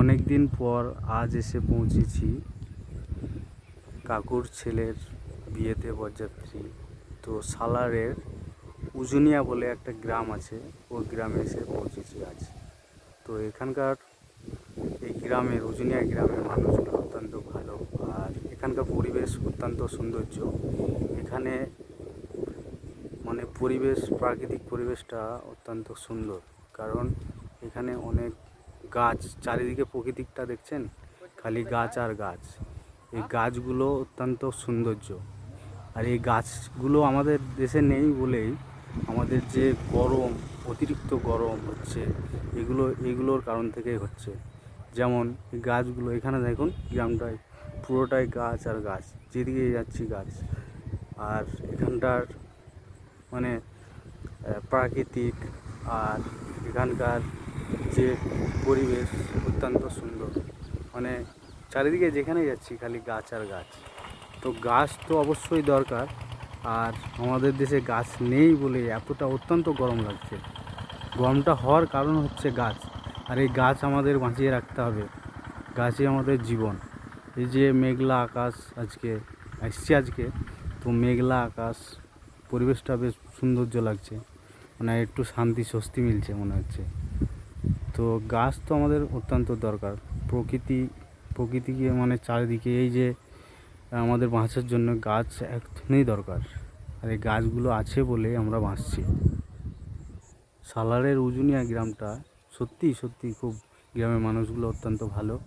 অনেক দিন পর আজ এসে পৌঁছেছি কাকুর ছেলের বিয়েতে বরযাত্রী। তো সালারের উজুনিয়া বলে একটা গ্রাম আছে, ওই গ্রামে এসে পৌঁছেছি আজ। তো এখানকার এই গ্রামের, উজুনিয়া গ্রামের মানুষগুলো অত্যন্ত ভালো। আর এখানকার পরিবেশ অত্যন্ত সৌন্দর্য। এখানে মানে পরিবেশ, প্রাকৃতিক পরিবেশটা অত্যন্ত সুন্দর। কারণ এখানে অনেক গাছ, চারিদিকে প্রকৃতিকটা দেখছেন? খালি গাছ আর গাছ। এই গাছগুলো অত্যন্ত সৌন্দর্য। আর এই গাছগুলো আমাদের দেশে নেই বলেই আমাদের যে গরম, অতিরিক্ত গরম হচ্ছে, এগুলো, এগুলোর কারণ থেকেই হচ্ছে। যেমন এই গাছগুলো, এখানে দেখুন গ্রামটায় পুরোটাই গাছ আর গাছ যেদিকে যাচ্ছি গাছ। আর এখানটার মানে প্রাকৃতিক আর এখানকার যে পরিবেশ অত্যন্ত সুন্দর। মানে চারিদিকে যেখানে যাচ্ছি খালি গাছ আর গাছ। তো গাছ তো অবশ্যই দরকার, আর আমাদের দেশে গাছ নেই বলে এতটা অত্যন্ত গরম লাগছে। গরমটা হওয়ার কারণ হচ্ছে গাছ, আর এই গাছ আমাদের বাঁচিয়ে রাখতে হবে। গাছই আমাদের জীবন। এই যে মেঘলা আকাশ আজকে, আসছে আজকে, তো মেঘলা আকাশ, পরিবেশটা বেশ সৌন্দর্য লাগছে। মানে একটু শান্তি স্বস্তি মিলছে মনে হচ্ছে। তো গাছ তো আমাদের অত্যন্ত দরকার। প্রকৃতি, প্রকৃতিকে মানে চারিদিকে এই যে, আমাদের বাঁচার জন্য গাছ একদমই দরকার। আর এই গাছগুলো আছে বলে আমরা বাঁচছি। সালারের উজুনিয়া গ্রামটা সত্যি সত্যি খুব গ্রামের মানুষগুলো অত্যন্ত ভালো।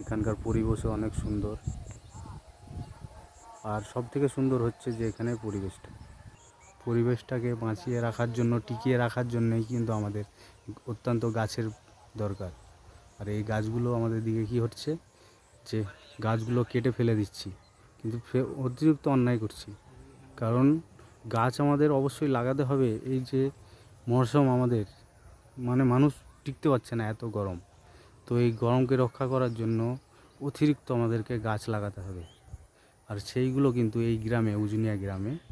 এখানকার পরিবেশও অনেক সুন্দর। আর সব থেকে সুন্দর হচ্ছে যে এখানে পরিবেশটা। পরিবেশটাকে বাঁচিয়ে রাখার জন্য, টিকিয়ে রাখার জন্যই কিন্তু আমাদের অত্যন্ত গাছের দরকার। আর এই গাছগুলো আমাদের দিকে কি হচ্ছে? যে গাছগুলো কেটে ফেলে দিচ্ছি। কিন্তু অতিরিক্ত অন্যায় করছি। কারণ গাছ আমাদের অবশ্যই লাগাতে হবে। এই যে মরশুম আমাদের মানে মানুষ টিকতে পারছে না এত গরম। তো এই গরমকে রক্ষা করার জন্য অতিরিক্ত আমাদেরকে গাছ লাগাতে হবে। আর সেইগুলো কিন্তু এই গ্রামে, উজুনিয়া গ্রামে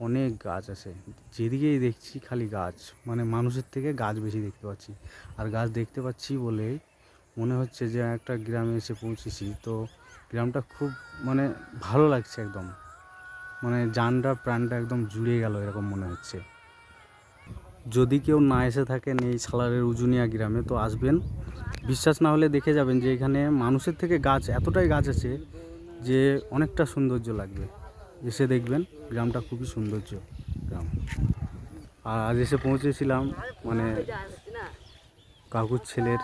অনেক গাছ আছে। যেদিকেই দেখছি খালি গাছ মানে মানুষের থেকে গাছ বেশি দেখতে পাচ্ছি। আর গাছ দেখতে পাচ্ছি বলে মনে হচ্ছে যে একটা গ্রামে এসে পৌঁছেছি। তো গ্রামটা খুব মানে ভালো লাগছে একদম। মানে জানটা প্রাণটা একদম জুড়ে গেল এরকম মনে হচ্ছে। যদি কেউ না এসে থাকেন এই সালারের উজুনিয়া গ্রামে, তো আসবেন। বিশ্বাস না হলে দেখে যাবেন যে এখানে মানুষের থেকে গাছ, এতটাই গাছ আছে যে অনেকটা সৌন্দর্য লাগবে। এসে দেখবেন। গ্রামটা খুবই সৌন্দর্য গ্রাম। আর আজ এসে পৌঁছেছিলাম মানে কাকুর ছেলের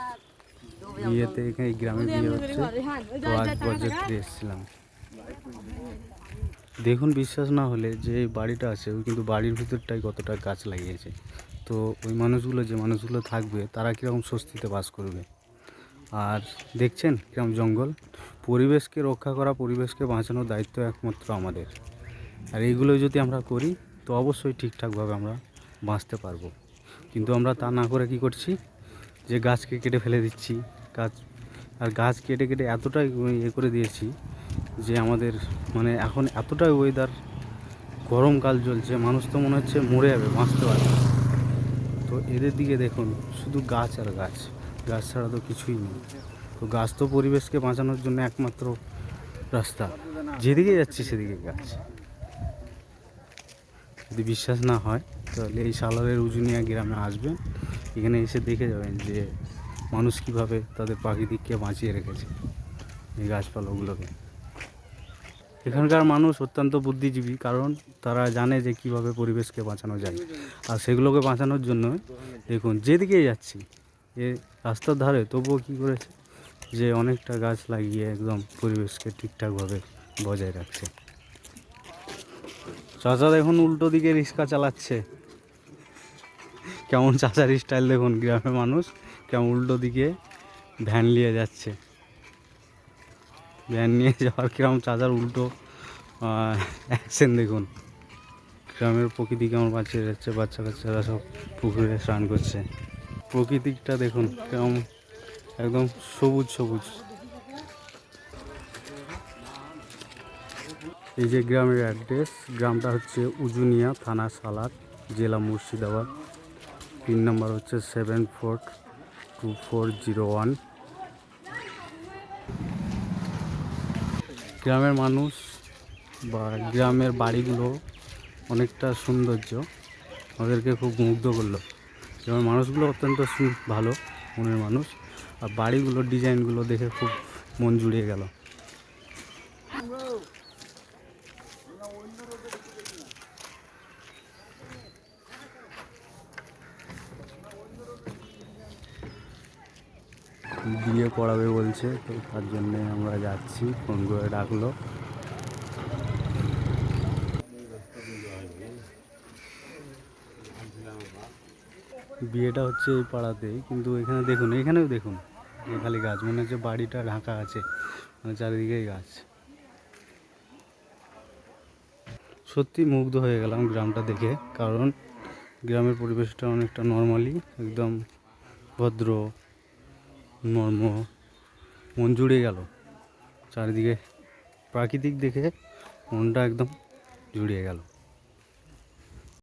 বিয়েতে এখানে এই গ্রামে বিয়ে হচ্ছে। তো আজ বরযাত্রী এসেছিলাম। দেখুন, বিশ্বাস না হলে যে বাড়িটা আছে, ওই কিন্তু বাড়ির ভিতরটাই কতটা গাছ লাগিয়েছে। তো ওই মানুষগুলো, যে মানুষগুলো থাকবে, তারা কীরকম স্বস্তিতে বাস করবে? আর দেখছেন কীরকম জঙ্গল? পরিবেশকে রক্ষা করা, পরিবেশকে বাঁচানোর দায়িত্ব একমাত্র আমাদের। আর এইগুলো যদি আমরা করি, তো অবশ্যই ঠিকঠাকভাবে আমরা বাঁচতে পারব। কিন্তু আমরা তা না করে কি করছি? যে গাছকে কেটে ফেলে দিচ্ছি। গাছ, আর গাছ কেটে কেটে এতটাই ইয়ে করে দিয়েছি যে আমাদের মানে এখন এতটাই ওয়েদার গরমকাল চলছে, মানুষ তো মনে হচ্ছে মরে যাবে, বাঁচতে পারবে তো এদের দিকে দেখুন, শুধু গাছ আর গাছ গাছ ছাড়া তো কিছুই নেই। তো গাছ তো পরিবেশকে বাঁচানোর জন্য একমাত্র রাস্তা। যেদিকে যাচ্ছে সেদিকে গাছ। যদি বিশ্বাস না হয়, তাহলে এই সালারের উজুনিয়া গ্রামে আসবেন এখানে এসে দেখে যাবেন যে মানুষ কীভাবে তাদের প্রাকৃতিককে বাঁচিয়ে রেখেছে এই গাছপালাগুলোকে। এখানকার মানুষ অত্যন্ত বুদ্ধিজীবী, কারণ তারা জানে যে কীভাবে পরিবেশকে বাঁচানো যায়। আর সেগুলোকে বাঁচানোর জন্য দেখুন, যেদিকেই যাচ্ছি, এ রাস্তার ধারে তবুও কী করেছে? যে অনেকটা গাছ লাগিয়ে একদম পরিবেশকে ঠিকঠাকভাবে বজায় রাখছে। চাচা দেখুন উল্টো দিকে রিক্সা চালাচ্ছে। কেমন চাচার স্টাইল দেখুন, গ্রামের মানুষ কেমন উল্টো দিকে ভ্যান নিয়ে যাচ্ছে। ভ্যান নিয়ে যাওয়ার কীরকম চাচার উল্টো অ্যাকশন দেখুন। গ্রামের প্রকৃতি কেমন বাঁচিয়ে যাচ্ছে, বাচ্চা কাচ্চারা সব পুকুরে স্নান করছে। প্রকৃতিকটা দেখুন কেমন, একদম সবুজ সবুজ। এই যে গ্রামের অ্যাড্রেস গ্রামটা হচ্ছে উজুনিয়া থানা সালাদ, জেলা মুর্শিদাবাদ। পিন নাম্বার হচ্ছে seven four two four zero one গ্রামের মানুষ বা গ্রামের বাড়িগুলো অনেকটা সৌন্দর্য, আমাদেরকে খুব মুগ্ধ করল। যেমন মানুষগুলো অত্যন্ত ভালো মনের মানুষ, আর বাড়িগুলোর ডিজাইনগুলো দেখে খুব মন জুড়িয়ে গেল। বিয়ে পড়াবে বলছে, তো তার জন্যে আমরা যাচ্ছি। ফোন করে ডাকলো। বিয়েটা হচ্ছে এই পাড়াতেই, কিন্তু এখানে দেখুন, এখানেও দেখুন খালি গাছ, মনে হচ্ছে বাড়িটা ঢাকা আছে মানে চারিদিকেই গাছ। সত্যি মুগ্ধ হয়ে গেলাম গ্রামটা দেখে, কারণ গ্রামের পরিবেশটা অনেকটা নর্মালি একদম ভদ্র মন জুড়ে গেল। চারিদিকে প্রাকৃতিক দেখে মনটা একদম জুড়িয়ে গেল।